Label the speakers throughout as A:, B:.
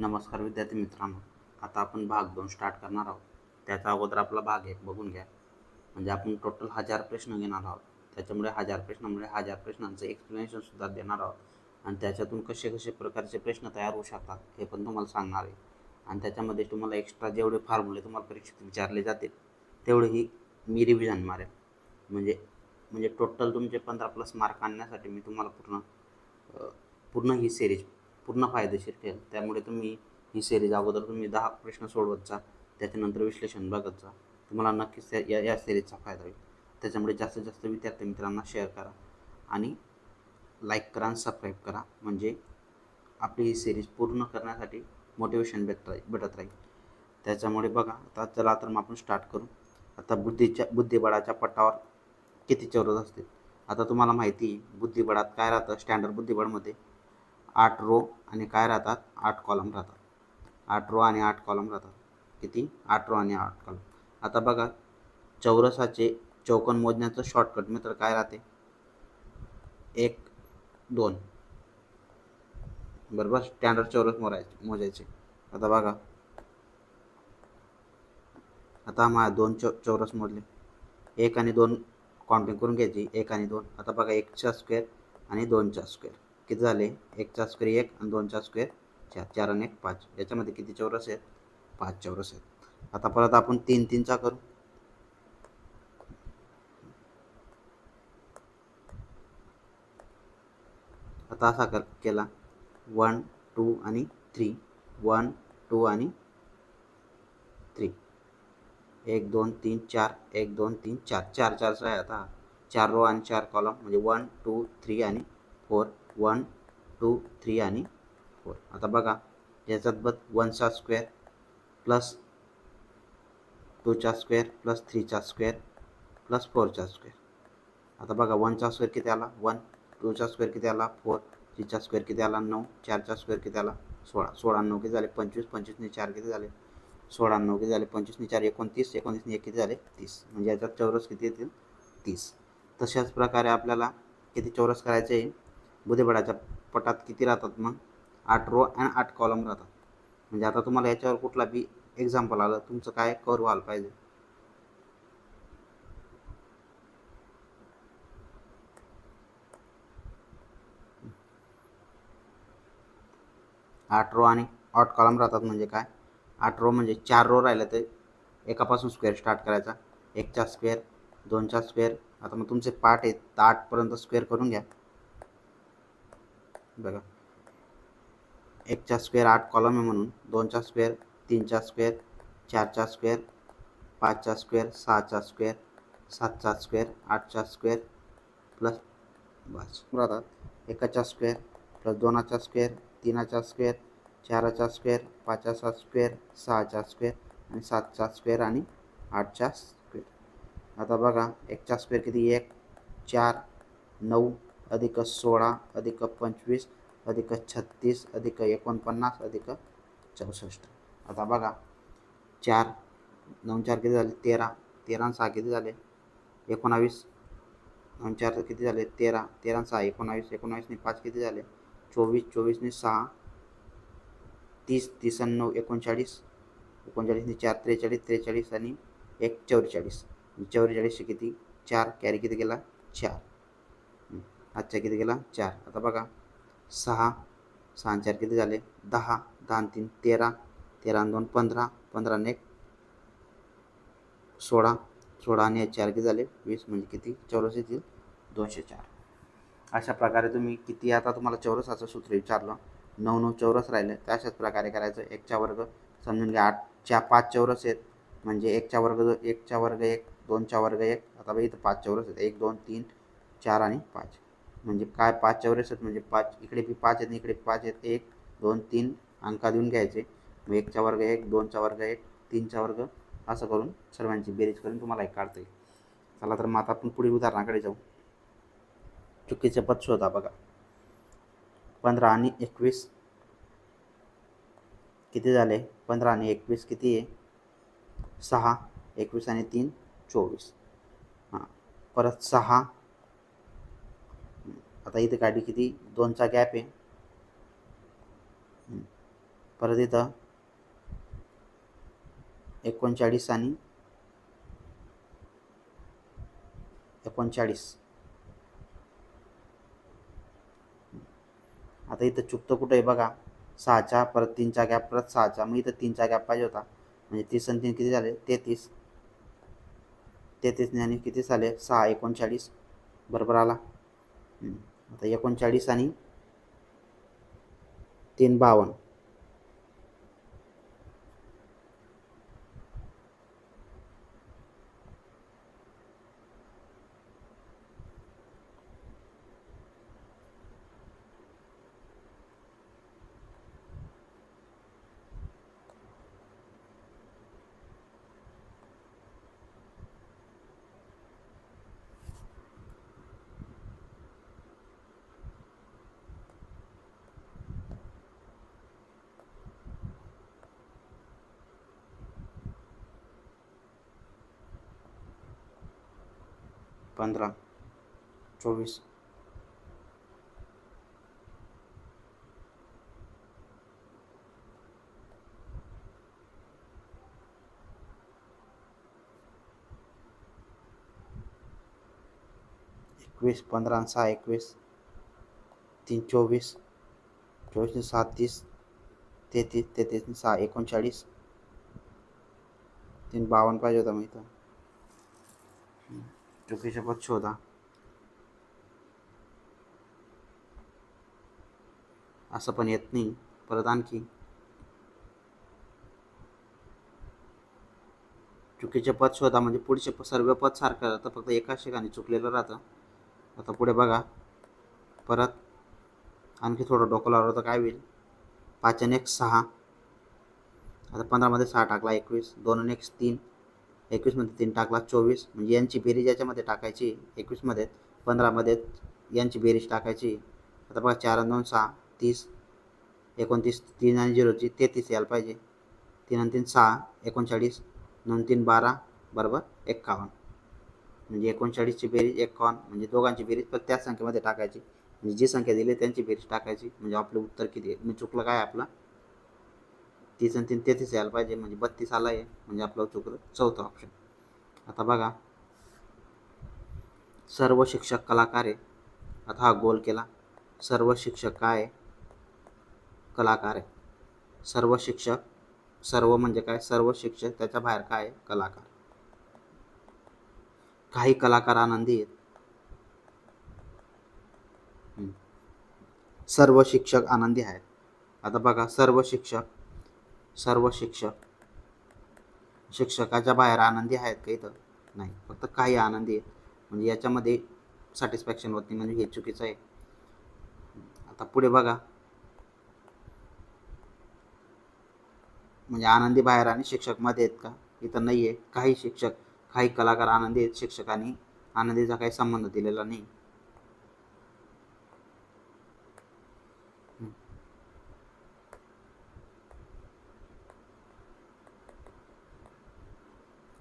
A: नमस्कार विद्यार्थी मित्रांनो आता आपण भाग दोन स्टार्ट करणार आहोत. त्याच्या अगोदर आपला भाग एक बघून घ्या. म्हणजे आपण टोटल हजार प्रश्न घेणार आहोत. त्याच्यामुळे हजार प्रश्नामुळे हजार प्रश्नांचं एक्सप्लेनेशनसुद्धा देणार आहोत. आणि त्याच्यातून कसे कसे प्रकारचे प्रश्न तयार होऊ शकतात हे पण तुम्हाला सांगणार आहे. आणि त्याच्यामध्ये तुम्हाला एक्स्ट्रा जेवढे फॉर्म्युले तुम्हाला परीक्षेत विचारले जातील तेवढेही मी रिव्हिजन मारेल म्हणजे म्हणजे टोटल तुमचे पंधरा प्लस मार्क आणण्यासाठी मी तुम्हाला पूर्ण पूर्ण ही सिरीज पूर्ण फायदेशीर ठरेल त्यामुळे तुम्ही ही सिरीज अगोदर तुम्ही दहा प्रश्न सोडवत जा त्याच्यानंतर विश्लेषण बघत जा तुम्हाला नक्कीच त्या- या या सिरीजचा फायदा होईल. त्याच्यामुळे जास्तीत जास्त विद्यार्थी मित्रांना शेअर करा आणि लाईक करा आणि सबस्क्राईब करा. म्हणजे आपली ही सिरीज पूर्ण करण्यासाठी मोटिवेशन भेटत राहील भेटत राहील. त्याच्यामुळे बघा आता चला तर मग आपण स्टार्ट करू. आता बुद्धीच्या बुद्धिबळाच्या पटावर किती चौरस असतील? आता तुम्हाला माहिती बुद्धिबळात काय राहतं? स्टँडर्ड बुद्धिबळमध्ये आठ रो आणि काय राहतात? आठ कॉलम राहतात. आठ रो आणि आठ कॉलम राहतात. किती? आठ रो आणि आठ कॉलम आता बघा चौरसाचे चौकन मोजण्याचं शॉर्टकट मित्र काय राहते? एक दोन. बरोबर? स्टँडर्ड चौरस मोजायचे मोजायचे. आता बघा. आता माझ्या दोन चौ चौरस मोजले एक आणि दोन काउंटिंग करून घ्यायची. एक आणि दोन. आता बघा एकचा स्क्वेअर आणि दोनचा स्क्वेअर किती झाले? एकचा स्क्वेअर एक आणि दोनचा स्क्वेअर चार चार आणि एक पाच. याच्यामध्ये किती चौरस आहेत? पाच चौरस आहेत. आता परत आपण तीन तीनचा करू. आता असा कर केला. वन टू आणि थ्री वन टू आणि थ्री एक दोन तीन चार. एक दोन तीन चार. चार चारचा आहे आता. चार रो आणि चार कॉलम म्हणजे वन टू थ्री आणि फोर वन टू थ्री आणि फोर. आता बघा याच्यात बघ वनचा स्क्वेअर प्लस टूचा स्क्वेअर प्लस थ्रीचा स्क्वेअर प्लस फोरचा स्क्वेअर आता बघा वनचा स्क्वेअर किती आला? वन टूचा स्क्वेअर किती आला? फोर थ्रीचा स्क्वेअर किती आला? नऊ चारचा स्क्वेअर किती आला? सोळा. सोळा नऊ किती झाले? पंचवीस. पंचवीसने चार किती झाले? सोळा नऊ किती झाले? पंचवीसने चार एकोणतीस. एकोणतीसने एक किती झाले? तीस. म्हणजे याच्यात चौरस किती येतील? तीस. तशाच प्रकारे आपल्याला किती चौरस करायचे आहे? बुधेबळाच्या पटात किती राहतात मग? आठ रो आणि आठ कॉलम राहतात. म्हणजे आता तुम्हाला याच्यावर कुठला बी एक्झाम्पल आलं तुमचं काय कवर व्हायला पाहिजे? आठ रो आणि आठ कॉलम राहतात म्हणजे काय? आठ रो म्हणजे चार रो राहिलं तर एकापासून स्क्वेअर स्टार्ट करायचा. एकचा स्क्वेअर दोनचा स्क्वेअर आता मग तुमचे पार्ट आहेत तर आठपर्यंत स्क्वेअर करून घ्या. बघा. एकचा स्क्वेअर आठ कॉलम आहे म्हणून. दोनचा स्क्वेअर तीनचा स्क्वेअर चारचा स्क्वेअर पाचचा स्क्वेअर सहाचा स्क्वेअर सातचा स्क्वेअर आठचा स्क्वेअर प्लस बस. राहतात एकाचा स्क्वेअर प्लस दोनाचा स्क्वेअर तीनाचा स्क्वेअर चाराचा स्क्वेअर पाचाचा स्क्वेअर सहाचा स्क्वेअर आणि सातचा स्क्वेअर आणि आठचा स्क्वेअर आता बघा एकचा स्क्वेअर किती? एक चार नऊ अधिक सोळा अधिक पंचवीस अधिक छत्तीस अधिक एकोणपन्नास अधिक चौसष्ट. आता बघा चार नऊ चार किती झाले? तेरा. तेरा सहा किती झाले? एकोणावीस. नऊ चार किती झाले? तेरा. तेरा सहा एकोणावीस. एकोणावीसने पाच किती झाले? चोवीस. चोवीसने सहा. तीस. तीस आणि नऊ एकोणचाळीस एकोणचाळीसने चार त्रेचाळीस. त्रेचाळीस आणि एक चौवेचाळीस. चौवेचाळीसशे किती? चार. कॅरी किती गेला चार. आजच्या किती गेला? चार. आता बघा. सहा सहा चार किती झाले? दहा. दहा आणि तीन तेरा. तेरा दोन पंधरा. पंधरा आणि एक. सोळा. सोळा आणि एक चार किती झाले? वीस. म्हणजे किती? चौरस येतील. दोनशे चार. अशा प्रकारे तुम्ही किती आता तुम्हाला चौरसाचं सूत्र विचारलं. नऊ नऊ चौरस राहिले. तर अशाच प्रकारे करायचं. एकचा वर्ग समजून घ्या. आठच्या पाच चौरस आहेत. म्हणजे एकच्या वर्ग एकच्या वर्ग एक दोनच्या वर्ग एक. आता बघ इथं पाच चौरस आहेत. एक दोन तीन चार आणि पाच. म्हणजे काय पाच चौरस आहेत म्हणजे पाच इकडे बी पाच आहेत इकडे पाच आहेत एक दोन तीन अंका देऊन घ्यायचे. मग एकचा वर्ग एक दोनचा वर्ग एक तीनचा वर्ग असं करून सर्वांची बेरीज करून तुम्हाला एक काढता येईल. चला तर मग आता आपण पुढील उदाहरणाकडे जाऊ. चुकीचे पद शोधा बघा. पंधरा आणि एकवीस. किती झाले? पंधरा आणि एकवीस किती आहे? सहा एकवीस आणि तीन चोवीस. हां. परत सहा आता इथे गाडी किती? दोनचा गॅप आहे. परत इथं एकोणचाळीस आणि एकोणचाळीस. आता इथं चुकतं कुठं आहे बघा. सहाच्या परत तीनचा गॅप परत सहाचा. मग इथं तीनचा गॅप पाहिजे होता. म्हणजे तीस आणि तीन किती झाले? तेहतीस. तेहतीस आणि किती झाले? सहा एकोणचाळीस. बरोबर आला. आता एकोणचाळीस आणि तीन बावन्न. पंधरा चोवीस. एकवीस पंधरा सहा एकवीस. तीन चोवीस. चोवीस सहा तीस. तेहतीस तेहतीस सहा एकोणचाळीस. तीन बावन्न पाहिजे होता मी इथं चुकीचे पद शोधा असं पण येत नाही परत आणखी चुकीचे पद शोधा म्हणजे पुढचे प- सर्व पद सारखं राहतं फक्त एकाच ठिकाणी चुकलेलं राहतं आता पुढे बघा परत आणखी थोडं डोकं लावलं तर काय होईल पाच आणि एक सहा आता पंधरामध्ये सहा टाकला एकवीस दोन आणि एक तीन एकवीसमध्ये तीन टाकला चोवीस. म्हणजे यांची बेरीज याच्यामध्ये टाकायची एकवीसमध्ये. पंधरामध्ये यांची बेरीज टाकायची. आता बघा चार दोन सहा तीस एकोणतीस तीन आणि झिरोची तेहतीस यायला पाहिजे. तीन आणि तीन सहा एकोणचाळीस. दोन तीन बारा बरोबर एक्कावन्न. म्हणजे एकोणचाळीसची बेरीज एकावन्न म्हणजे दोघांची बेरीज पण त्याच संख्येमध्ये टाकायची. म्हणजे जी संख्या दिली त्यांची बेरीज टाकायची. म्हणजे आपलं उत्तर किती आहे? मी चुकलं काय आपलं? तीस आणि तीन तेहतीस यायला पाहिजे म्हणजे बत्तीस आला आहे म्हणजे आपलं चुकलं. चौथं ऑप्शन आता बघा. सर्व शिक्षक कलाकार आहे. आता हा गोल केला. सर्व शिक्षक काय? आहे कलाकार आहे. सर्व शिक्षक सर्व म्हणजे काय? सर्व शिक्षक त्याच्या बाहेर काय? आहे कलाकार. काही कलाकार आनंदी आहेत. सर्व शिक्षक आनंदी आहेत. आता बघा सर्व शिक्षक सर्व शिक्षक शिक्षकाच्या बाहेर आनंदी आहेत का इथं? नाही. फक्त काही आनंदी आहेत. म्हणजे याच्यामध्ये सॅटिस्फॅक्शन होत नाही. म्हणजे हे चुकीचं आहे. आता पुढे बघा. म्हणजे आनंदी बाहेर आणि शिक्षकमध्ये आहेत का? इथं नाही आहे काही शिक्षक काही कलाकार आनंदी आहेत. शिक्षकांनी आनंदीचा काही संबंध दिलेला नाही.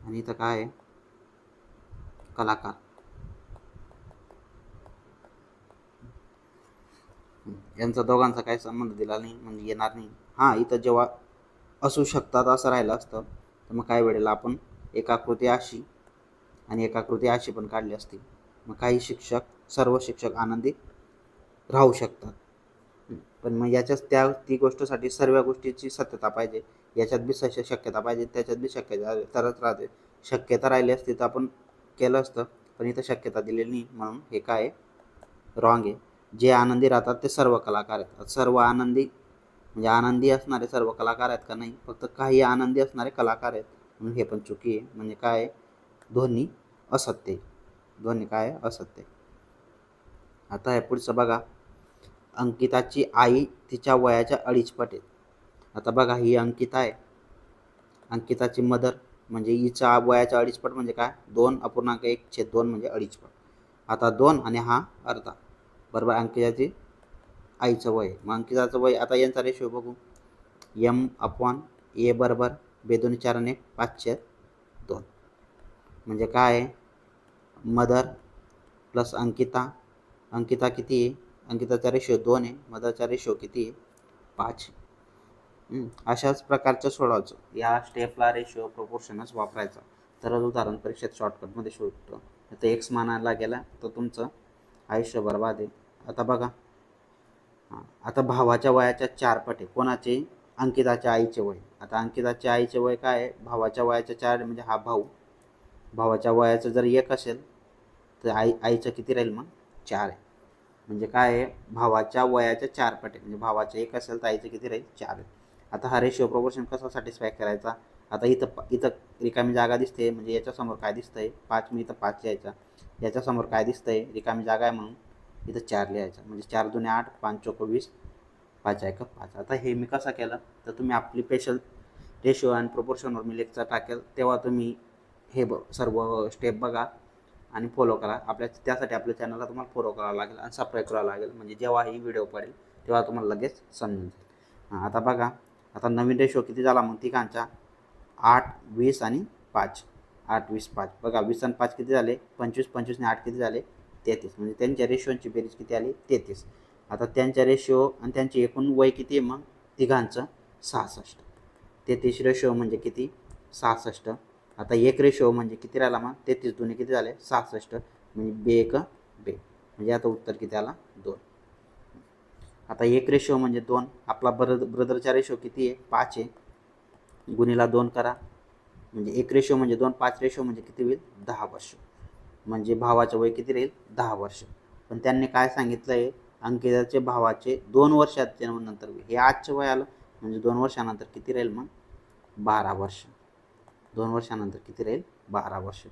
A: आणि इथं काय आहे कलाकार. यांचा दोघांचा काही संबंध दिला नाही म्हणजे येणार नाही. हां इथं जेव्हा असू शकतात असं राहिलं असतं तर मग काही वेळेला आपण एकाकृती अशी आणि एकाकृती अशी पण काढली असती. मग काही शिक्षक सर्व शिक्षक आनंदी राहू शकतात. पण मग याच्याच त्या ती गोष्टीसाठी सर्व गोष्टीची सत्यता पाहिजे. याच्यात बी सश शक्यता पाहिजे त्याच्यात बी शक्यता तरच राहते. शक्यता राहिली असती तर आपण केलं असतं पण इथं शक्यता दिलेली नाही. म्हणून हे काय रॉंग आहे. जे आनंदी राहतात ते सर्व कलाकार आहेत. सर्व आनंदी म्हणजे आनंदी असणारे सर्व कलाकार आहेत का नाही? फक्त काही आनंदी असणारे कलाकार आहेत. म्हणून हे पण चुकी आहे. म्हणजे काय? आहे? दोन्ही असत्य ध्वनी दोन्ही काय? आहे? असत्य आता हे पुढचं बघा. अंकिताची आई तिच्या वयाच्या अडीचपट आहे आता बघा ही अंकिता आहे. अंकिताची मदर म्हणजे हिच्या वयाच्या अडीचपट म्हणजे काय? दोन अपूर्णांक एक छेद दोन म्हणजे अडीचपट. आता दोन आणि हा अर्धा. बरोबर? अंकिताची आईचं वय. मग अंकिताचं वय आता यांचा रेशो बघू. यम अपॉन ए बरोबर बेदोन चाराने आणि पाचशे दोन. म्हणजे काय आहे? Mother plus Ankita. अंकिता किती आहे? अंकिताचा रेशो दोन आहे. मदरचा रेशो किती आहे? पाच अशाच प्रकारचं सोडवायचं या स्टेपला रेशिओ प्रोपोर्शनच वापरायचा. तरच उदाहरण परीक्षेत शॉर्टकटमध्ये शोधतो आता एक्स मानायला गेला तर तुमचं आयुष्य बरबाद आहे आता बघा. हां. आता भावाच्या वयाच्या चार पटे. कोणाचे? अंकिताच्या आईचे वय. आता अंकिताच्या आईचे वय काय आहे? भावाच्या वयाच्या चार म्हणजे हा भाऊ. भावाच्या वयाचं जर एक असेल तर आई आईचं किती राहील मग? चार आहे. म्हणजे काय आहे? भावाच्या वयाच्या चार पटे. म्हणजे भावाचं एक असेल तर आईचं किती राहील? चार आहे. आता हा रेशिओ प्रोपोर्शन कसा सॅटिस्फाय करायचा? आता इथं इथं रिकामी जागा दिसते म्हणजे याच्यासमोर काय दिसतं आहे पाच मी इथं पाच लिहायचा. याच्यासमोर काय दिसतं आहे रिकामी जागा आहे म्हणून इथं चार लिहायचा. म्हणजे चार दुने आठ पाच चोक वीस पाच आहे का पाच. आता हे मी कसं केलं? तर तुम्ही आपली स्पेशल रेशिओ आणि प्रोपोर्शनवर मी लेक्चर टाकेल. तेव्हा तुम्ही हे ब सर्व स्टेप बघा आणि फॉलो करा. आपल्या त्यासाठी आपल्या चॅनलला तुम्हाला फॉलो करावं लागेल आणि सबस्क्राईब करावं लागेल. म्हणजे जेव्हा ही व्हिडिओ पडेल तेव्हा तुम्हाला लगेच समजून जाईल आता बघा. आता नवीन रेशो किती झाला मग तिघांचा? आठ वीस आणि पाच. आठ वीस पाच. बघा वीस आणि पाच किती झाले? पंचवीस पंचवीसने आठ किती झाले? तेहतीस. म्हणजे त्यांच्या रेशोची बेरीज किती आली? तेहतीस. आता त्यांच्या रेशो आणि त्यांचे एकूण वय किती आहे मग? तिघांचं सहासष्ट. तेहतीस रेशो म्हणजे किती? सहासष्ट. आता एक रेशो म्हणजे किती राहिला मग? तेहतीस. दोन्ही किती झाले? सहासष्ट. म्हणजे बे एक बे. म्हणजे आता उत्तर किती आला? दोन. आता एक रेशो म्हणजे दोन. आपला ब्रद ब्रदरचा रेशो किती आहे? पाच आहे. गुणीला दोन करा. म्हणजे एक रेशो म्हणजे दोन पाच रेशो म्हणजे किती होईल? दहा वर्ष. म्हणजे भावाचं वय किती राहील? दहा वर्ष. पण त्यांनी काय सांगितलं आहे? अंकिताचे भावाचे दोन वर्षात नंतर हे आजचं वय आलं म्हणजे दोन वर्षानंतर किती राहील मग? बारा वर्ष. दोन वर्षानंतर किती राहील? बारा वर्ष.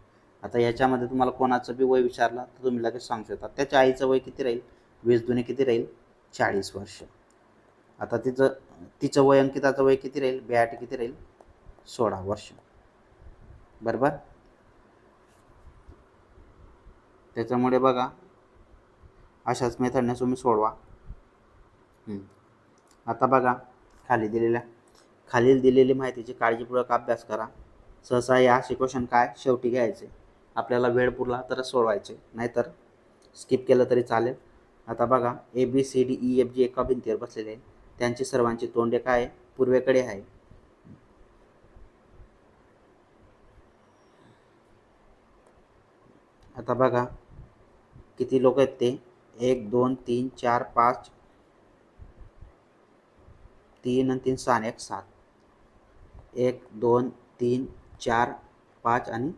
A: आता याच्यामध्ये तुम्हाला कोणाचं बी वय विचारला तर तुम्ही लगेच सांगू शकता. त्याच्या आईचं वय किती राहील? वीस दुने किती राहील? चाळीस वर्ष. आता तिचं तिचं वय अंकिताचं वय किती राहील? बॅट किती राहील? सोळा वर्ष. बरोबर? त्याच्यामुळे बघा अशाच मेथडने तुम्ही सोडवा. आता बघा खाली दिलेल्या खालील दिलेली माहितीची काळजीपूर्वक अभ्यास करा. सहसा या क्वेश्चन काय? शेवटी घ्यायचे. आपल्याला वेळ पुरला तरच सोडवायचे. नाहीतर स्किप केलं तरी चालेल. आता बघा A B C D E F G एका भिंतीवर बसलेले आहे त्यांची सर्वांची तोंडे काय पूर्वेकडे आहे. आता बघा किती लोक आहेत ते? एक दोन तीन चार पाच तीन आणि तीन सहा एक सात. एक दोन तीन चार पाच आणि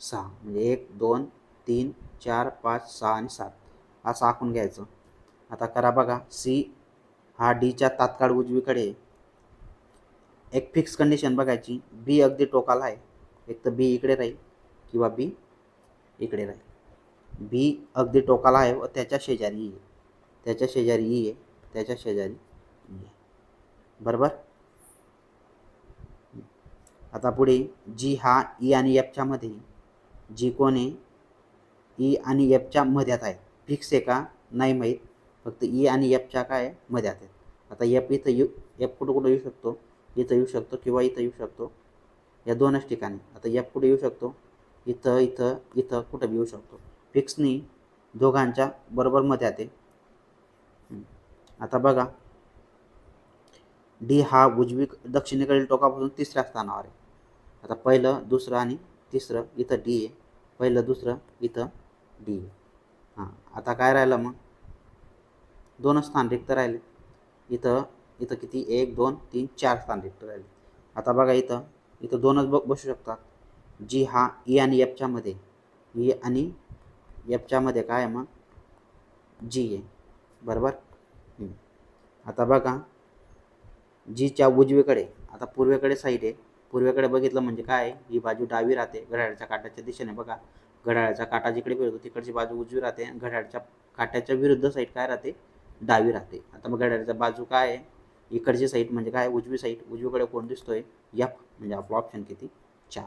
A: सहा. म्हणजे एक दोन तीन चार पाच सहा आणि सात. असं आखून घ्यायचं. आता करा बघा सी हा डीच्या तात्काळ उजवीकडे एक फिक्स कंडिशन बघायची. बी अगदी टोकाला आहे. एक तर बी इकडे राहील किंवा बी इकडे राहील. बी अगदी टोकाला आहे व त्याच्या शेजारी ई e आहे त्याच्या शेजारी ई आहे. त्याच्या शेजारी ई आहे. बरोबर? आता पुढे जी हा ई आणि एफच्या मध्ये जी कोण आहे? ई आणि एफच्या मध्यात आहे. फिक्स आहे का? नाही माहीत. फक्त ई आणि एफच्या काय? मध्ये मध्यात आहेत. आता एफ इथं येऊ एफ कुठं कुठं येऊ शकतो? इथं येऊ शकतो किंवा इथं येऊ शकतो. या दोनच ठिकाणी. आता एफ कुठे येऊ शकतो? इथं इथं इथं कुठं बी येऊ शकतो. फिक्सनी दोघांच्या बरोबर मध्यात आहे आता बघा. डी हा उजवी दक्षिणेकडील टोकापासून तिसऱ्या स्थानावर आहे. आता पहिलं दुसरं आणि तिसरं इथं डी आहे. पहिलं दुसरं इथं डी आहे. हां आता काय राहिलं मग? दोनच स्थान रिक्त राहिले. इथं इथं किती? एक दोन तीन चार स्थान रिक्त राहिले. आता बघा इथं इथं दोनच ब बसू शकतात. जी हा ई आणि एफच्यामध्ये ई e आणि एफच्यामध्ये काय आहे मग? जी आहे. बरोबर? आता बघा जीच्या उजवीकडे आता पूर्वेकडे साईड आहे. पूर्वेकडे बघितलं म्हणजे काय? आहे? ही बाजू डावी राहते घड्याळाच्या काटाच्या दिशेने. बघा घड्याळाचा काटा जिकडे फिरतो तिकडची बाजू उजवी राहते आणि काट्याच्या विरुद्ध साईड काय राहते? डावी राहते. आता मग घड्याळाचा बाजू काय आहे? इकडची साईड म्हणजे काय? उजवी साईड उजवीकडे कोण दिसतोय? यफ म्हणजे आपला ऑप्शन किती? चार.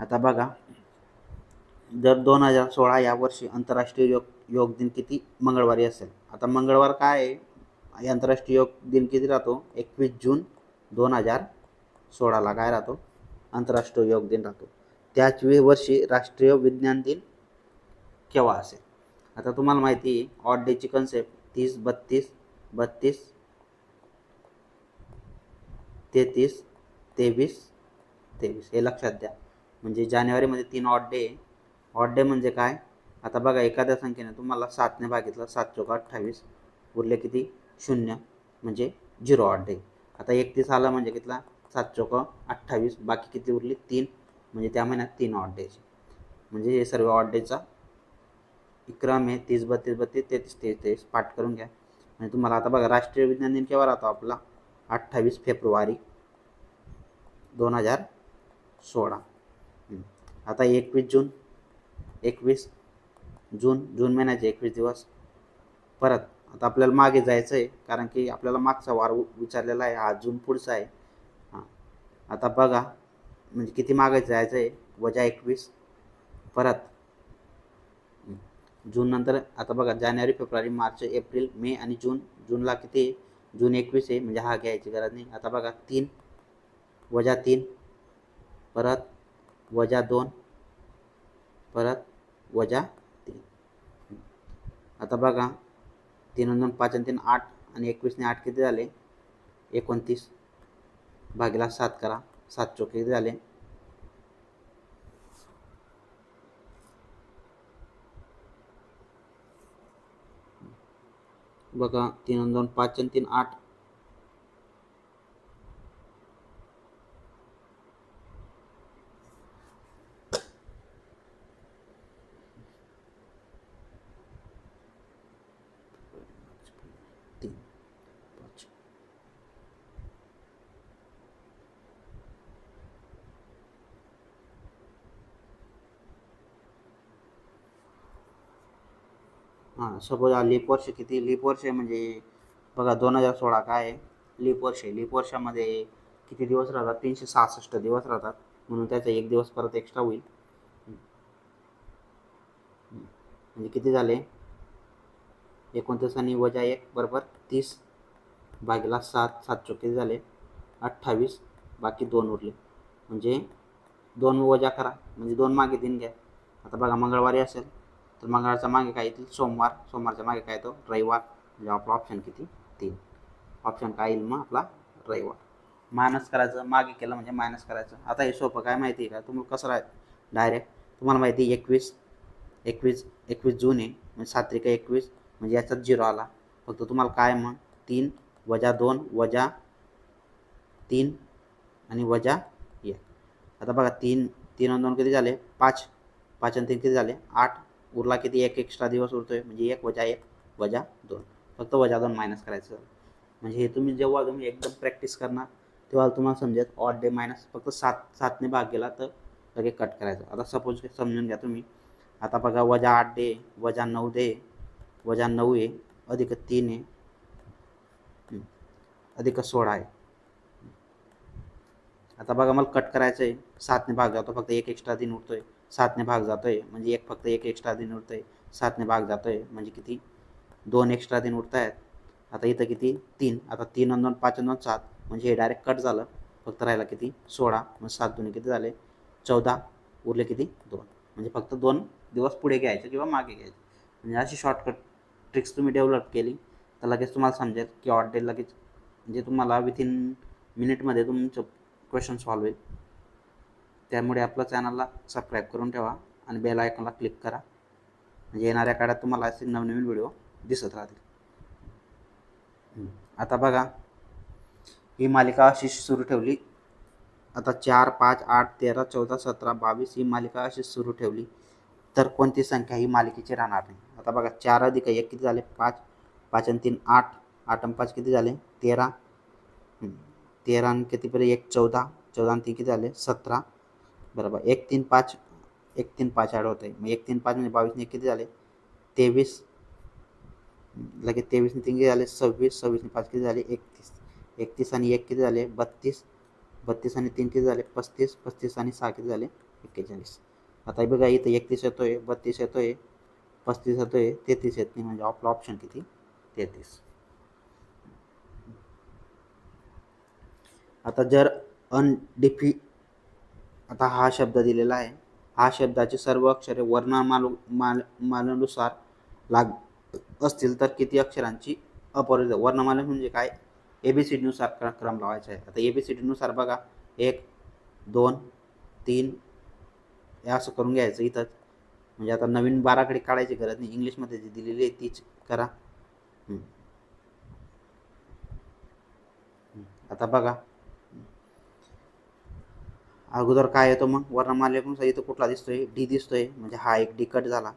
A: आता बघा जर दोन हजार सोळा या वर्षी आंतरराष्ट्रीय योग योग दिन किती मंगळवारी असेल? आता मंगळवार काय आहे? आंतरराष्ट्रीय योग दिन किती राहतो? एकवीस जून दोन हजार सोळाला काय राहतो? आंतरराष्ट्रीय योग दिन राहतो. त्याच वर्षी राष्ट्रीय विज्ञान दिन केव्हा असेल? आता तुम्हाला माहिती आहे ऑड डेची कन्सेप्ट तीस बत्तीस बत्तीस तेहतीस तेवीस तेवीस. हे लक्षात द्या. म्हणजे जानेवारीमध्ये तीन ऑड डे ऑड डे म्हणजे काय? आता बघा एखाद्या संख्येने तुम्हाला सातने भागितलं सात चौका अठ्ठावीस उरले किती? शून्य म्हणजे झिरो ऑड डे आता एकतीस आला म्हणजे कितला? सात चौक अठ्ठावीस बाकी किती उरली? तीन. म्हणजे त्या महिन्यात तीन ऑड डेज म्हणजे हे सर्व ऑड डेचा क्रम आहे तीस बत्तीस बत्तीस तेहतीस तेहतीस पाठ करून घ्या. म्हणजे तुम्हाला आता बघा राष्ट्रीय विज्ञान दिन केव्हा राहतो आपला? अठ्ठावीस फेब्रुवारी दोन हजार सोळा. आता एकवीस जून एकवीस जून जून महिन्याचे एकवीस दिवस. परत आता आपल्याला मागे जायचं आहे कारण की आपल्याला मागचा वार विचारलेला आहे हा जून पुढचा आहे. आता बघा म्हणजे किती मागे जायचं आहे? वजा एकवीस. परत. जूननंतर जून नंतर आता बघा जानेवारी फेब्रुवारी मार्च एप्रिल मे आणि जून. जूनला किती आहे? जून एकवीस आहे म्हणजे हा घ्यायची गरज नाही. आता बघा तीन. वजा तीन. परत. वजा दोन. परत. वजा तीन. आता बघा तीन दोन पाच आणि तीन आठ. आणि एकवीसने आठ किती झाले? एकोणतीस. भागीला सात करा. सात चौके झाले. बघा तीन दोन पाच आणि तीन आठ. हां सपोज हा लीप वर्ष किती? लीप वर्ष म्हणजे बघा दोन हजार सोळा काय आहे? लीप वर्ष आहे. लीप वर्षामध्ये किती दिवस राहतात? तीनशे सहासष्ट दिवस राहतात. म्हणून त्याचा एक दिवस परत एक्स्ट्रा होईल. म्हणजे किती झाले? एकोणतीस आणि वजा एक बरोबर तीस भागीला सात सात चौक झाले? अठ्ठावीस. बाकी दोन उरले. म्हणजे दोन वजा करा. म्हणजे दोन मागे तीन घ्या. आता बघा मंगळवारी असेल. तर मंगळवारचा मागे काय येतील? सोमवार. सोमवारच्या मागे काय येतो? रविवार. म्हणजे आपला ऑप्शन किती? तीन. ऑप्शन काय येईल मग आपला? रविवार. मायनस करायचं मागे केलं म्हणजे मायनस करायचं. आता हे सोपं काय माहिती आहे का? तुम्हाला कसं राह डायरेक्ट तुम्हाला माहिती आहे एकवीस. एकवीस एकवीस जून आहे. म्हणजे सात्रिका एकवीस. म्हणजे याच्यात झिरो आला. फक्त तुम्हाला काय मग? तीन वजा दोन वजा तीन आणि वजा एक. आता बघा तीन तीन आणि दोन किती झाले? पाच. पाच आणि तीन किती झाले? आठ. उरला किती? एक एक्स्ट्रा दिवस उरतो आहे म्हणजे एक वजा एक वजा दोन. फक्त वजा दोन मायनस करायचं. म्हणजे हे तुम्ही जेव्हा तुम्ही एकदम प्रॅक्टिस करणार तेव्हा तुम्हाला समजेल ऑड डे मायनस फक्त सात सातने भाग गेला तर लगेच कट करायचं. आता सपोज समजून घ्या तुम्ही. आता बघा वजा आठ डे वजा नऊ दे वजा नऊ आहे अधिक तीन आहे अधिक सोळा आहे आता बघा मला कट करायचं आहे सातने भाग जातो फक्त एक एक्स्ट्रा दिन आहे सातने भाग जातो आहे म्हणजे एक फक्त एक एक्स्ट्रा दिन उरतोय. सातने भाग जातो आहे म्हणजे किती? दोन एक्स्ट्रा दिन उरत आहेत आता इथं किती? तीन. आता तीन अंदोन दोन पाच अंदोन दोन सात. म्हणजे हे डायरेक्ट कट झालं. फक्त राहिला किती? सोळा. मग सात दोन्ही किती झाले? चौदा. उरले किती? दोन. म्हणजे फक्त दोन दिवस पुढे घ्यायचे किंवा मागे घ्यायचे. म्हणजे अशी शॉर्टकट ट्रिक्स तुम्ही डेव्हलप केली. तर लगेच तुम्हाला समजेल की ऑड डे लगेच. म्हणजे तुम्हाला विथिन मिनिटमध्ये तुमचं क्वेश्चन सॉल्व होईल. त्यामुळे आपल्या चॅनलला सबस्क्राईब करून ठेवा आणि बेल आयकॉनला क्लिक करा. म्हणजे येणाऱ्या काळात तुम्हाला असे नवनवीन व्हिडिओ दिसत राहतील. आता बघा ही मालिका अशीच सुरू ठेवली. आता चार पाच आठ तेरा चौदा सतरा बावीस ही मालिका अशीच सुरू ठेवली. तर कोणती संख्या ही मालिकेची राहणार नाही. आता बघा चार अधिक एक किती झाले? पाच. पाच आणि तीन आठ. आठ आणि पाच किती झाले? तेरा. तेरा आणि कितीपर्यंत? एक चौदा. चौदा आणि तीन किती झाले? सतरा. बरोबर. एक तीन पाच एक तीन पाच ॲड होत आहे मग एक तीन पाच म्हणजे बावीसने किती झाले? तेवीस. लगेच तेवीसने तीन किती झाले? सव्वीस. सव्वीसने पाच किती झाले? एकतीस. एकतीस आणि एक किती झाले? बत्तीस. बत्तीस आणि तीन किती झाले? पस्तीस. पस्तीस आणि सहा किती झाले? एक्केचाळीस. आता बघा इथं एकतीस येतो आहे बत्तीस येतो आहे पस्तीस येतो आहे तेहतीस येत नाही. म्हणजे आपला ऑप्शन किती? तेहतीस. आता जर अनडिफी आता हा शब्द दिलेला आहे. हा शब्दाचे सर्व अक्षरे वर्णमालू माल मालानुसार लाग असतील तर किती अक्षरांची अपरिध वर्णमाला म्हणजे काय? ए बी सी डीनुसार क्र- क्रम लावायचा आहे. आता ए बी सी डीनुसार बघा. एक दोन तीन हे असं करून घ्यायचं इथंच म्हणजे आता नवीन बाराकडे काढायची गरज नाही. इंग्लिशमध्ये जी दिलेली आहे तीच करा. आता बघा. अगोदर काय येतो मग? वर्णमालेनुसार इथं कुठला दिसतोय? डी दिसतोय. म्हणजे हा एक डी कट झाला.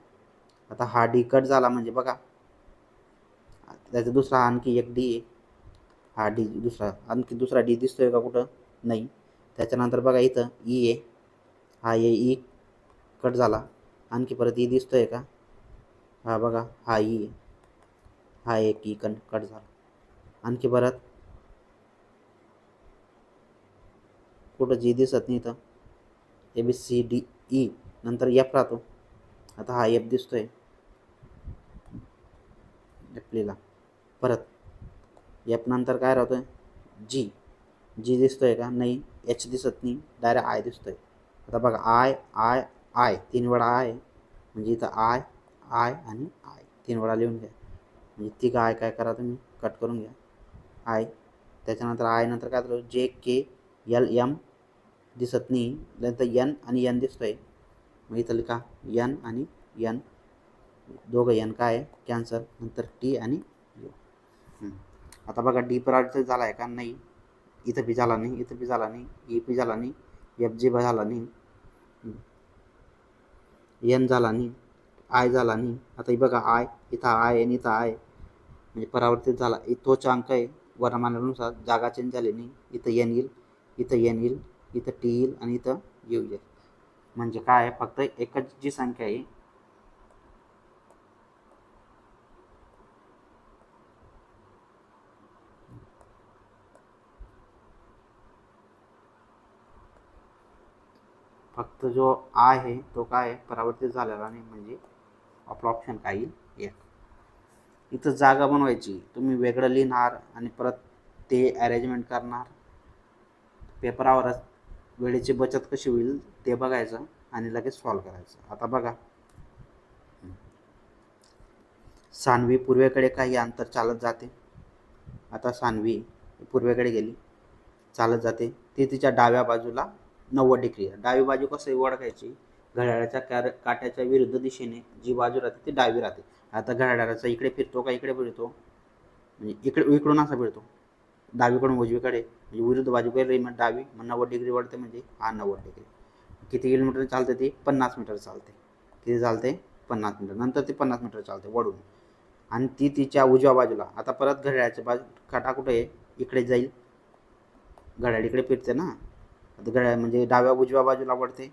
A: आता हा डी कट झाला म्हणजे बघा. त्याचा दुसरा आणखी एक डी आहे. हा डी दुसरा आणखी दुसरा डी दिसतोय का कुठं? नाही. त्याच्यानंतर बघा इथं ई आहे. हा ए ई कट झाला. आणखी परत ई दिसतोय का? हा बघा हा ई आहे. हा एक ई कन कट झाला. आणखी परत कुठं जी दिसत नाही इथं. A B C D E. नंतर एफ राहतो. आता हा एफ दिसतो आहे लिहिला. परत एफ नंतर काय आहे जी जी दिसतो आहे का? नाही. एच दिसत नाही. डायरेक्ट आय दिसतो आहे आता बघा आय आय आय तीन वेळा आय म्हणजे इथं आय आय आणि आय तीन वेळा लिहून घ्या. म्हणजे ती आय काय करा तुम्ही? कट करून घ्या. आय त्याच्यानंतर आय नंतर काय राहतो? जे के एल एम दिसत नाही. नंतर एन आणि एन आहे मग इथं लिखा एन आणि एन. दोघं एन काय? आहे कॅन्सर. नंतर टी आणि यू. आता बघा डी प्रायोरिटी झाला आहे का? नाही. इथं बी झाला नाही इथं बी झाला नाही ई पी झाला नाही एफ जी बी झाला नाही. एन झाला नाही आय झाला नाही. आता हे बघा आय इथं आय आणि इथं आय. म्हणजे परावर्तित झाला. इ- तोच अंक आहे. वर्णमानानुसार जागा चेंज झाली नाही. इथं एन येईल. इथं एन येईल इथं टी येईल आणि इथं यू येईल म्हणजे काय आहे? फक्त एकच जी संख्या आहे. फक्त जो आहे तो काय आहे? परावर्तित झालेला नाही. म्हणजे आपला ऑप्शन काय येईल? एक. इथं जागा बनवायची. तुम्ही वेगळं लिहिणार आणि परत ते अरेंजमेंट करणार. पेपरावरच वेळेची बचत कशी होईल ते बघायचं आणि लगेच सॉल्व करायचं. आता बघा. सानवी पूर्वेकडे काही अंतर चालत जाते. आता सानवी पूर्वेकडे गेली. चालत जाते. ती तिच्या डाव्या बाजूला नव्वद डिग्री आहे. डावी बाजू कसं ओळखायची घड्याळाच्या कार काट्याच्या विरुद्ध दिशेने जी बाजू राहते ती डावी राहते. आता घड्याळाचा इकडे फिरतो का? इकडे फिरतो. म्हणजे इकडे इकडून असा फिरतो. डावीकडून उजवीकडे म्हणजे विरुद्ध बाजूकडे मग डावी मग नव्वद डिग्री वळते म्हणजे हा नव्वद डिग्री. किती किलोमीटर चालते ती? पन्नास मीटर चालते. किती चालते? पन्नास मीटर. नंतर ती पन्नास मीटर चालते वळून. आणि ती तिच्या उजव्या बाजूला. आता परत घड्याळाच्या बाजू काटा कुठे आहे? इकडे जाईल. घड्याळ इकडे फिरते ना. आता घड्याळ म्हणजे डाव्या उजव्या बाजूला वळते.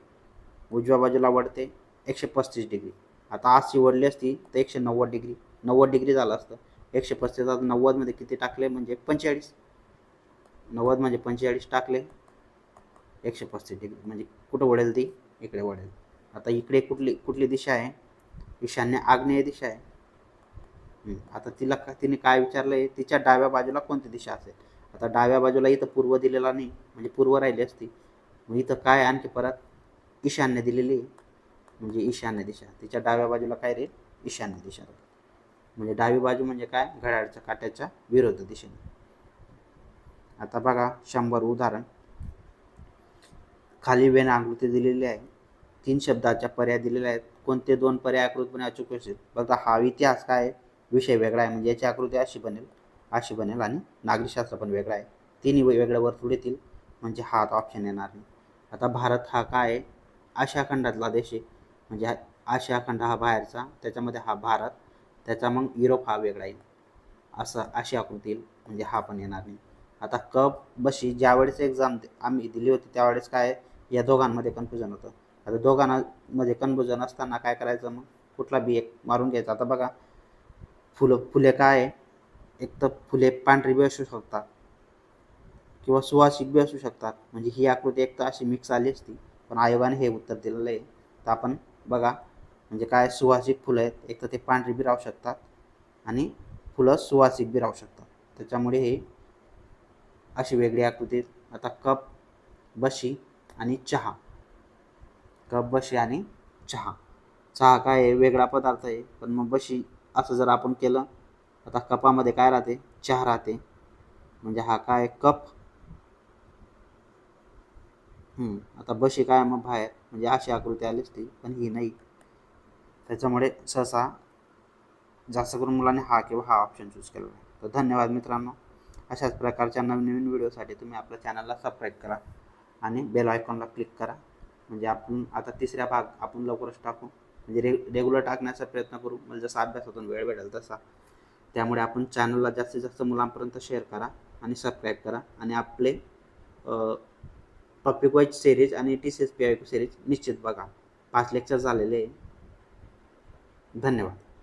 A: उजव्या बाजूला वळते एकशे पस्तीस डिग्री. आता आज शिवडली असती तर एकशे नव्वद डिग्री. नव्वद डिग्री झालं असतं. एकशे पस्तीस आता नव्वदमध्ये किती टाकले? म्हणजे पंचेचाळीस. नव्वद म्हणजे पंचेचाळीस टाकले. एकशे पस्तीस डिग्री म्हणजे कुठं वळेल ती? इकडे वळेल. आता इकडे कुठली कुठली दिशा आहे? ईशान्य आग्नेय दिशा आहे. आता तिला का तिने काय विचारलं आहे तिच्या डाव्या बाजूला कोणती दिशा असेल? आता डाव्या बाजूला इथं पूर्व दिलेला नाही म्हणजे पूर्व राहिली असती. मग इथं काय आणखी परत? ईशान्य दिलेली आहे. म्हणजे ईशान्य दिशा. तिच्या डाव्या बाजूला काय राहील ईशान्य दिशा. राहील म्हणजे डावी बाजू म्हणजे काय? घड्याळच्या काट्याच्या विरोध दिशेने. आता बघा शंभर उदाहरण. खाली वेन आकृती दिलेली आहे. तीन शब्दाच्या पर्याय दिलेल्या आहेत. कोणते दोन पर्याय आकृतीपणे अचूक असेल बघा हा इतिहास काय आहे? विषय वेगळा आहे. म्हणजे याची आकृती अशी बनेल अशी बनेल आणि नागरिकशास्त्र पण वेगळा आहे. तिन्ही वेगळ्या वर्तुळ येतील. म्हणजे हा आता ऑप्शन येणार नाही. आता भारत हा काय आहे? आशिया खंडातला देश आहे. म्हणजे हा आशिया खंड हा बाहेरचा त्याच्यामध्ये हा भारत त्याचा मग युरोप हा वेगळा येईल. असं अशी आकृती येईल. म्हणजे हा पण येणार नाही. आता कप बशी ज्यावेळेस एक्झाम आम्ही दिली होती त्यावेळेस काय या दोघांमध्ये कन्फ्युजन होतं. आता दोघांमध्ये कन्फ्युजन असताना काय करायचं मग? कुठला बी एक मारून घ्यायचा. आता बघा फुलं फुले काय आहे? एक तर फुले पांढरी बी असू शकतात किंवा सुवासिक बी असू शकतात. म्हणजे ही आकृती एक तर अशी मिक्स आली असती पण आयोगाने हे उत्तर दिलेलं आहे. तर आपण बघा म्हणजे काय सुवासिक फुलं आहेत एक तर ते पांढरी बी राहू शकतात आणि फुलं सुवासिक बी राहू शकतात. त्याच्यामुळे हे अशी वेगळी आकृती. आता कप बशी आणि चहा. कप बशी आणि चहा. चहा काय आहे वेगळा पदार्थ आहे पण मग बशी असं जर आपण केलं आता कपामध्ये काय राहते? चहा राहते. म्हणजे हा काय कप. आता बशी काय मग बाहेर? म्हणजे अशी आकृती आली असती पण ही नाही. त्याच्यामुळे सहसा जास्त करून मुलांनी हा किंवा हा ऑप्शन चूज केला आहे. तर धन्यवाद मित्रांनो. अशाच प्रकारच्या नवीन नवीन व्हिडिओसाठी तुम्ही आपल्या चॅनलला सबस्क्राईब करा आणि बेल आयकॉनला क्लिक करा. म्हणजे आपण आता तिसऱ्या भाग आपण लवकरच टाकू. म्हणजे रे रेग्युलर टाकण्याचा प्रयत्न करू. म्हणजे जसा अभ्यासातून वेळ भेटेल तसा. त्यामुळे आपण चॅनलला जास्तीत जास्त मुलांपर्यंत शेअर करा आणि सबस्क्राईब करा. आणि आपले टॉपिक वाईज सिरीज आणि T C S P I series निश्चित बघा. पाच लेक्चर झालेले आहे. धन्यवाद.